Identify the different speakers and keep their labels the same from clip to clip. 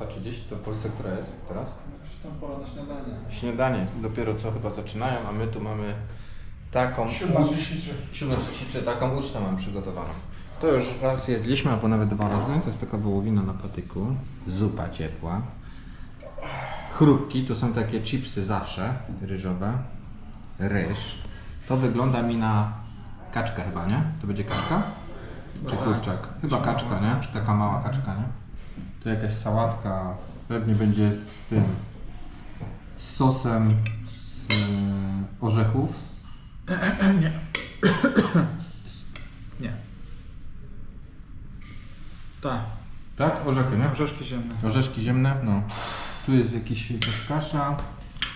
Speaker 1: 12.30, to w Polsce która jest teraz?
Speaker 2: Tam pora na śniadanie.
Speaker 1: Śniadanie dopiero co chyba zaczynają, a my tu mamy taką...
Speaker 2: 7.33.
Speaker 1: 7.33, taką ucztę mam przygotowaną. To już raz jedliśmy, albo nawet dwa razy. To jest taka wołowina na patyku. Zupa ciepła. Chrupki, tu są takie chipsy zawsze, ryżowe. Ryż. To wygląda mi na kaczkę chyba, nie? To będzie kaczka? Czy kurczak? Chyba kaczka, nie? Taka mała kaczka, nie? Tu jakaś sałatka, pewnie będzie z tym, z sosem z e, orzechów.
Speaker 2: Nie. Nie. Tak.
Speaker 1: Tak? Orzechy, nie?
Speaker 2: Orzeszki ziemne.
Speaker 1: Orzeszki ziemne, no. Tu jest jakiś, jakaś kasza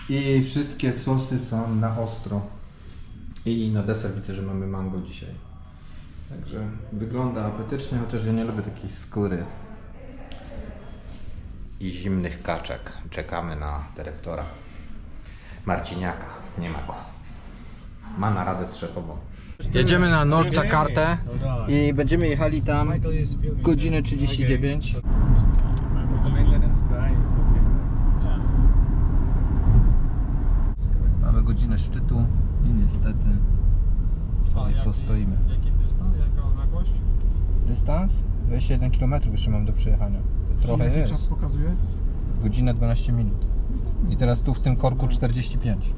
Speaker 1: i wszystkie sosy są na ostro. I na deser widzę, że mamy mango dzisiaj. Także wygląda apetycznie, chociaż ja nie lubię takiej skóry. I zimnych kaczek. Czekamy na dyrektora. Marciniaka. Nie ma go. Ma naradę z szefową. Jedziemy na Nord Jakartę i będziemy jechali tam godzinę 39.
Speaker 3: The maintenance guy is okay.
Speaker 1: Mamy godzinę szczytu i niestety sobie postoimy.
Speaker 2: Jaki dystans? Jaka odległość?
Speaker 1: Dystans? 21 km jeszcze mam do przejechania. Trochę
Speaker 2: Jaki
Speaker 1: jest.
Speaker 2: czas pokazuje?
Speaker 1: Godzinę 12 minut. I teraz tu w tym korku 45.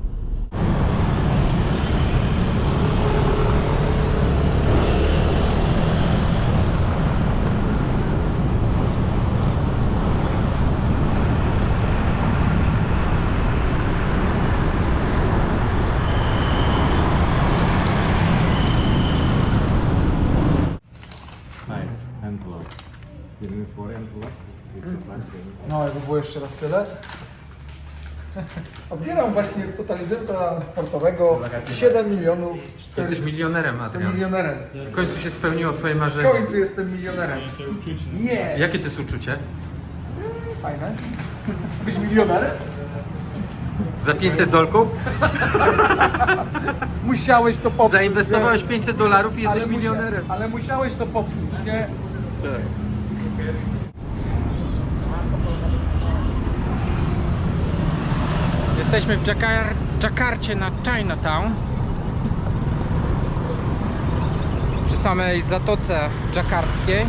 Speaker 2: No, jakby było jeszcze raz tyle. Odbieram właśnie w totalizatora sportowego 7 milionów.
Speaker 1: Jesteś milionerem,
Speaker 2: Jestem
Speaker 1: Adrian.
Speaker 2: milionerem.
Speaker 1: W końcu się spełniło twoje
Speaker 2: W
Speaker 1: marzenie.
Speaker 2: końcu jestem milionerem. Nie.
Speaker 1: Jakie to jest uczucie?
Speaker 2: Fajne. Być milionerem?
Speaker 1: Za 500 dolków?
Speaker 2: Musiałeś to popsuć.
Speaker 1: Zainwestowałeś
Speaker 2: nie?
Speaker 1: 500 dolarów i jesteś
Speaker 2: musia-
Speaker 1: milionerem.
Speaker 2: Ale musiałeś to popsuć, nie?
Speaker 1: Jesteśmy w Jakar Jakarcie na Chinatown. Przy samej zatoce jakarckiej.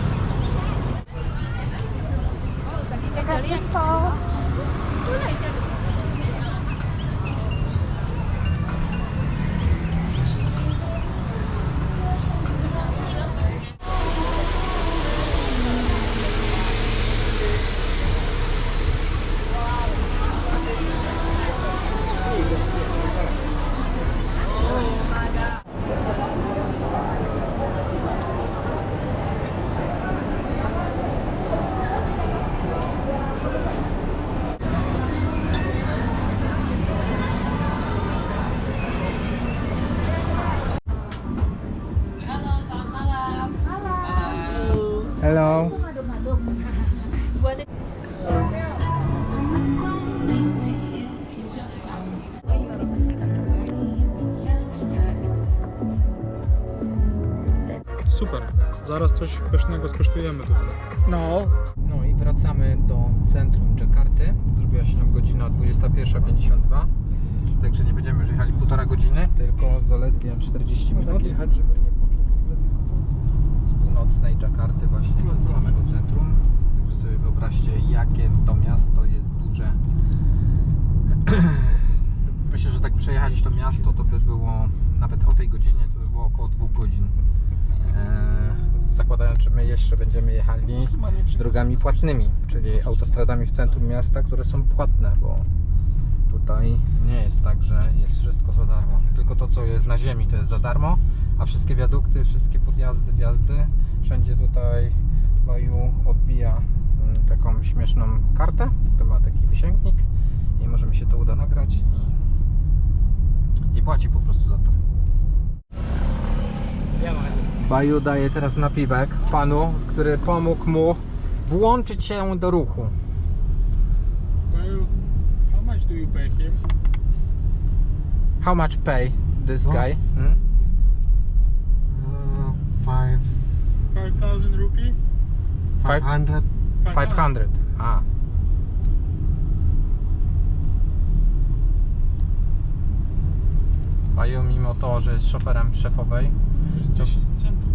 Speaker 2: Zaraz coś pysznego skosztujemy tutaj.
Speaker 1: No, no i wracamy do centrum Jakarty. Zrobiła się nam godzina 21.52. Także nie będziemy już jechali półtora godziny, tylko zaledwie 40 minut.
Speaker 2: jechać, żeby nie poczuł w ogóle dyskomfortu.
Speaker 1: z północnej Jakarty właśnie do samego centrum. Także sobie wyobraźcie jakie to miasto jest duże. Myślę, że tak przejechać to miasto to by było nawet o tej godzinie to by było około dwóch godzin. Eee, zakładając, że my jeszcze będziemy jechali drogami płatnymi, czyli autostradami w centrum miasta, które są płatne, bo tutaj nie jest tak, że jest wszystko za darmo. Tylko to, co jest na ziemi, to jest za darmo, a wszystkie wiadukty, wszystkie podjazdy, wjazdy, wszędzie tutaj Baju odbija mm, taką śmieszną kartę, która ma taki wysięgnik i może mi się to uda nagrać i, i płaci po prostu za to. Baju daje teraz napiwek panu, który pomógł mu włączyć się do ruchu.
Speaker 2: How much do you pay him?
Speaker 1: How much pay this guy? Hmm?
Speaker 3: Uh, five.
Speaker 2: 5,000 rupee?
Speaker 1: Five-
Speaker 3: 500.
Speaker 1: 500. A. Baju mimo to, że jest szoferem szefowej,
Speaker 3: 10 centów.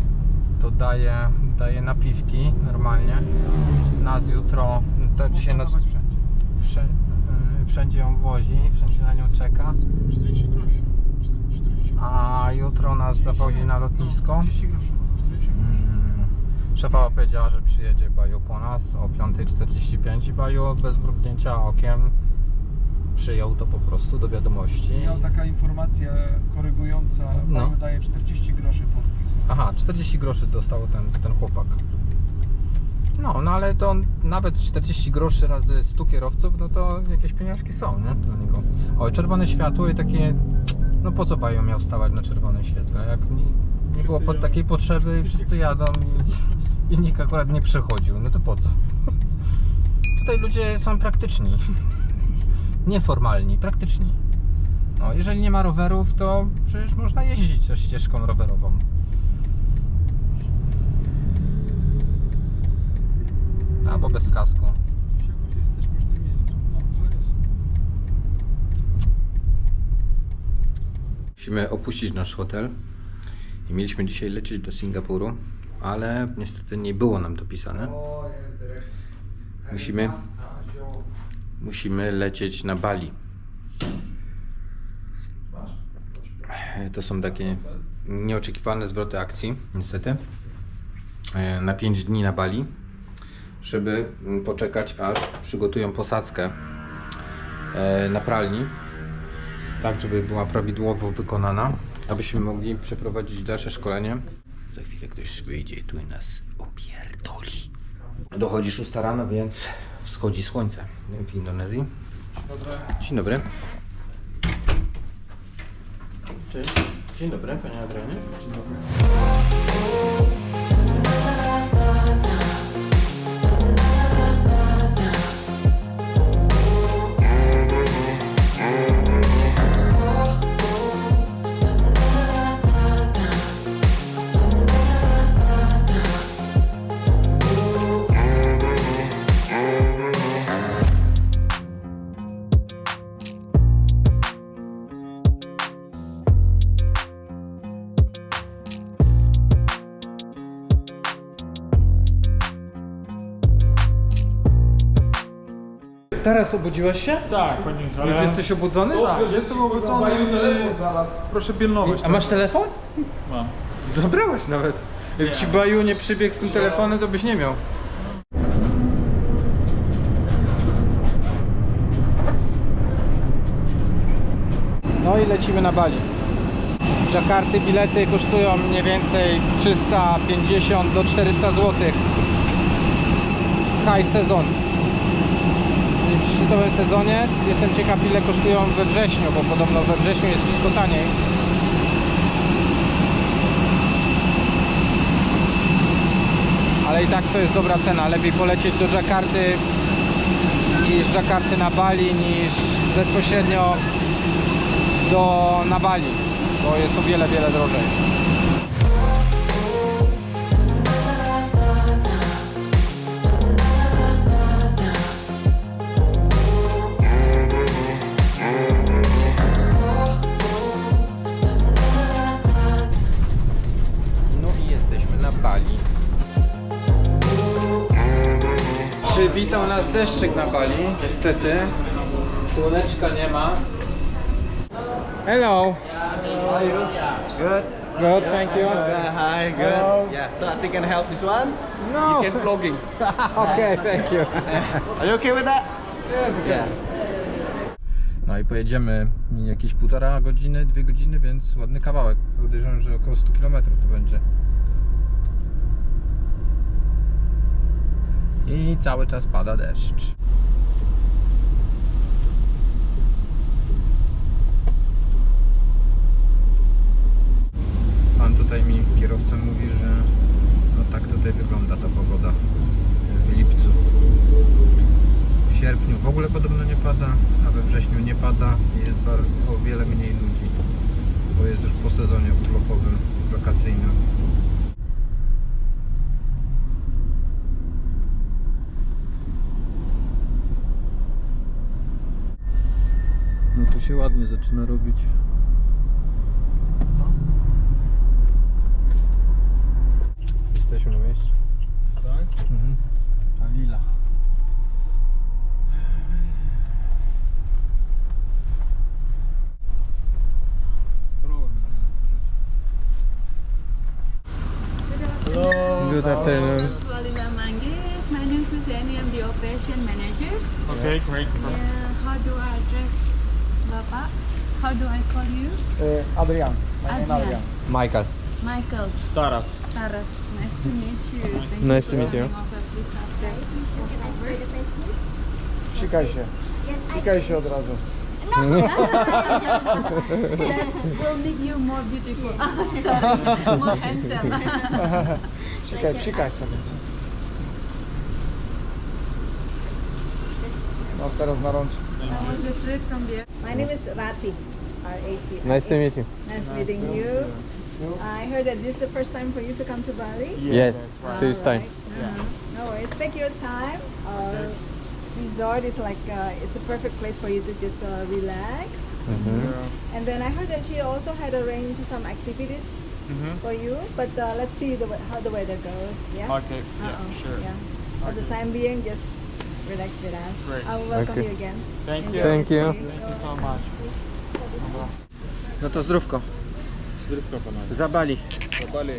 Speaker 1: to daje, daje napiwki normalnie. Nas jutro, to dzisiaj nas
Speaker 3: wszędzie.
Speaker 1: wszędzie, wszędzie ją wozi, wszędzie na nią czeka.
Speaker 3: 40 groszy. 40.
Speaker 1: A jutro nas zawozi na lotnisko.
Speaker 3: 40 groszy. 40 groszy.
Speaker 1: Mm, Szefowa powiedziała, że przyjedzie Baju po nas o 5.45 i Baju bez mrugnięcia okiem przyjął to po prostu do wiadomości.
Speaker 2: Miał taka informacja korygująca,
Speaker 1: No.
Speaker 2: daje 40 groszy polskich.
Speaker 1: Aha, 40 groszy dostał ten, ten chłopak. No, no ale to nawet 40 groszy razy 100 kierowców, no to jakieś pieniążki są, nie? Dla niego. Oj, czerwone światło i takie... No po co Bajo miał stawać na czerwonym świetle? Jak nie, nie było pod takiej potrzeby i wszyscy jadą i, i nikt akurat nie przechodził, no to po co? Tutaj ludzie są praktyczni. Nieformalni, praktyczni. No, jeżeli nie ma rowerów, to przecież można jeździć też ścieżką rowerową. Albo bez kasku. Musimy opuścić nasz hotel i mieliśmy dzisiaj lecieć do Singapuru, ale niestety nie było nam to pisane. Musimy, musimy lecieć na Bali. To są takie nieoczekiwane zwroty akcji, niestety. E, Na 5 dni na Bali, żeby poczekać aż przygotują posadzkę e, na pralni tak żeby była prawidłowo wykonana, abyśmy mogli przeprowadzić dalsze szkolenie. Za chwilę ktoś wyjdzie tu i nas opierdoli. Dochodzi 6 rano, więc wschodzi słońce w Indonezji. Dzień dobry. Cześć. Dzień dobry, panie Adrianie. Dzień dobry. Teraz obudziłeś się?
Speaker 3: Tak, panie.
Speaker 1: Już jesteś obudzony?
Speaker 3: Tak, jestem obudzony.
Speaker 2: telefon znalazł.
Speaker 3: Proszę pilnować.
Speaker 1: A masz telefon?
Speaker 3: Mam.
Speaker 1: Zabrałeś nawet. Jak ci Baju nie przybiegł z tym telefonem, to byś nie miał. No i lecimy na Bali. Jakarty bilety kosztują mniej więcej 350 do 400 zł. High sezon. Szczytowym sezonie jestem ciekaw ile kosztują we wrześniu, bo podobno we wrześniu jest wszystko taniej. ale i tak to jest dobra cena. Lepiej polecieć do Jakarty z Jakarty na Bali niż bezpośrednio do na Bali, bo jest o wiele, wiele drożej. Przywitał nas deszczyk na Bali, niestety. Słoneczka nie ma. Hello.
Speaker 4: Good.
Speaker 1: Good, thank you.
Speaker 4: Uh, hi, good. Yeah, so I think I can help this one.
Speaker 1: No.
Speaker 4: You can vlogging.
Speaker 1: okay, thank you.
Speaker 4: Are you okay with that?
Speaker 1: Yes, okay.
Speaker 4: Yeah.
Speaker 1: No i pojedziemy jakieś półtora godziny, dwie godziny, więc ładny kawałek. Podejrzewam, że około 100 km to będzie. I cały czas pada deszcz. Pan tutaj mi, kierowca mówi, że no tak tutaj wygląda ta pogoda w lipcu. W sierpniu w ogóle podobno nie pada, a we wrześniu nie pada i jest o wiele mniej ludzi, bo jest już po sezonie urlopowym, wakacyjnym. się ładnie zaczyna robić.
Speaker 3: Jesteśmy
Speaker 5: na miejscu. Tak? Mhm. A lila.
Speaker 3: Hello.
Speaker 5: Good afternoon. My name is Susanne. I'm the operation manager.
Speaker 6: Okay, great.
Speaker 5: How do I call you?
Speaker 2: E, Adrian. My name
Speaker 5: Adrian.
Speaker 2: Adrian.
Speaker 1: Michael.
Speaker 5: Michael
Speaker 3: Taras.
Speaker 5: Taras. Nice to meet you. Thank
Speaker 1: Nice
Speaker 5: you
Speaker 1: to
Speaker 5: for
Speaker 1: meet you.
Speaker 5: coming over. Please have that.
Speaker 2: Sikaj się. Sikaj się od razu.
Speaker 5: We'll make you more beautiful. Sorry, more handsome.
Speaker 2: Sikaj, psikaj sobie. No teraz na rączkę.
Speaker 5: I want the fruit from there.
Speaker 7: My name is Rati, R-A-T.
Speaker 1: Nice to meet you.
Speaker 7: Nice meeting you. I heard that this is the first time for you to come to Bali.
Speaker 1: Yes, this time.
Speaker 7: Alright. Uh-huh. No worries. Take your time. Uh, resort is like uh, it's the perfect place for you to just uh, relax. And then I heard that she also had arranged some activities for you. But uh, let's see the, how the weather goes. Yeah.
Speaker 3: Okay. Yeah,
Speaker 7: Uh-oh.
Speaker 3: sure.
Speaker 7: Yeah. For the time being, just relax with us.
Speaker 3: Great.
Speaker 7: I will welcome
Speaker 1: Okay.
Speaker 7: you again.
Speaker 3: Thank
Speaker 7: Enjoy
Speaker 3: you.
Speaker 1: Thank you.
Speaker 3: Thank you so much.
Speaker 1: No to zdrówko.
Speaker 3: Zdrówko panowie.
Speaker 1: Za Bali.
Speaker 3: Bali.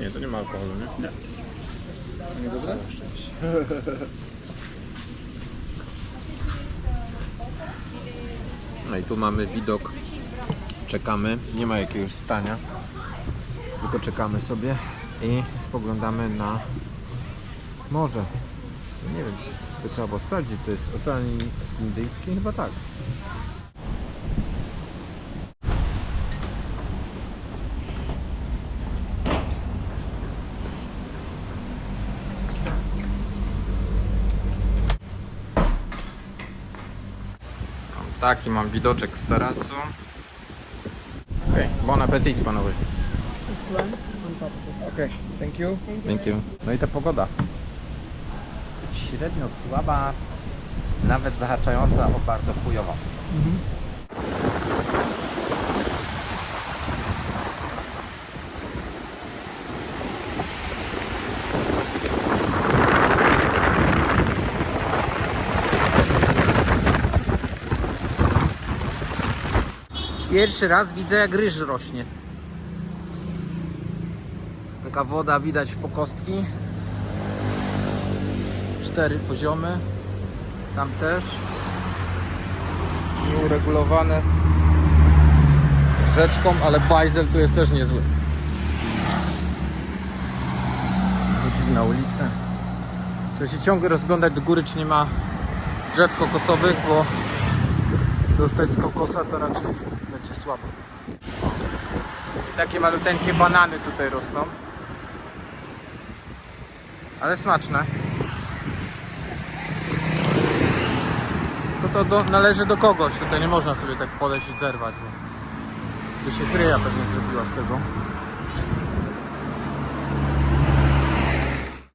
Speaker 1: Nie, to nie ma alkoholu, nie?
Speaker 3: Nie dobre?
Speaker 1: No i tu mamy widok. Czekamy. Nie ma jakiegoś stania. Tylko czekamy sobie i spoglądamy na morze. No Nie wiem, to trzeba było sprawdzić. To jest Ocean Indyjski? Chyba tak. Taki mam widoczek z tarasu. Okej, bon appetit panowie.
Speaker 2: Okej, thank you.
Speaker 1: Thank you. No i ta pogoda. Średnio słaba, nawet zahaczająca o bardzo chujową. Pierwszy raz widzę jak ryż rośnie. Taka woda widać po kostki. Cztery poziomy. Tam też. Nieuregulowane rzeczką, ale bajzel tu jest też niezły. Chodzimy na ulicę. Trzeba się ciągle rozglądać do góry, czy nie ma drzew kokosowych, bo dostać z kokosa to raczej będzie słabo. Takie maluteńkie banany tutaj rosną. Ale smaczne. To do, należy do kogoś. Tutaj nie można sobie tak podejść i zerwać, bo tu się kryja pewnie zrobiła z tego.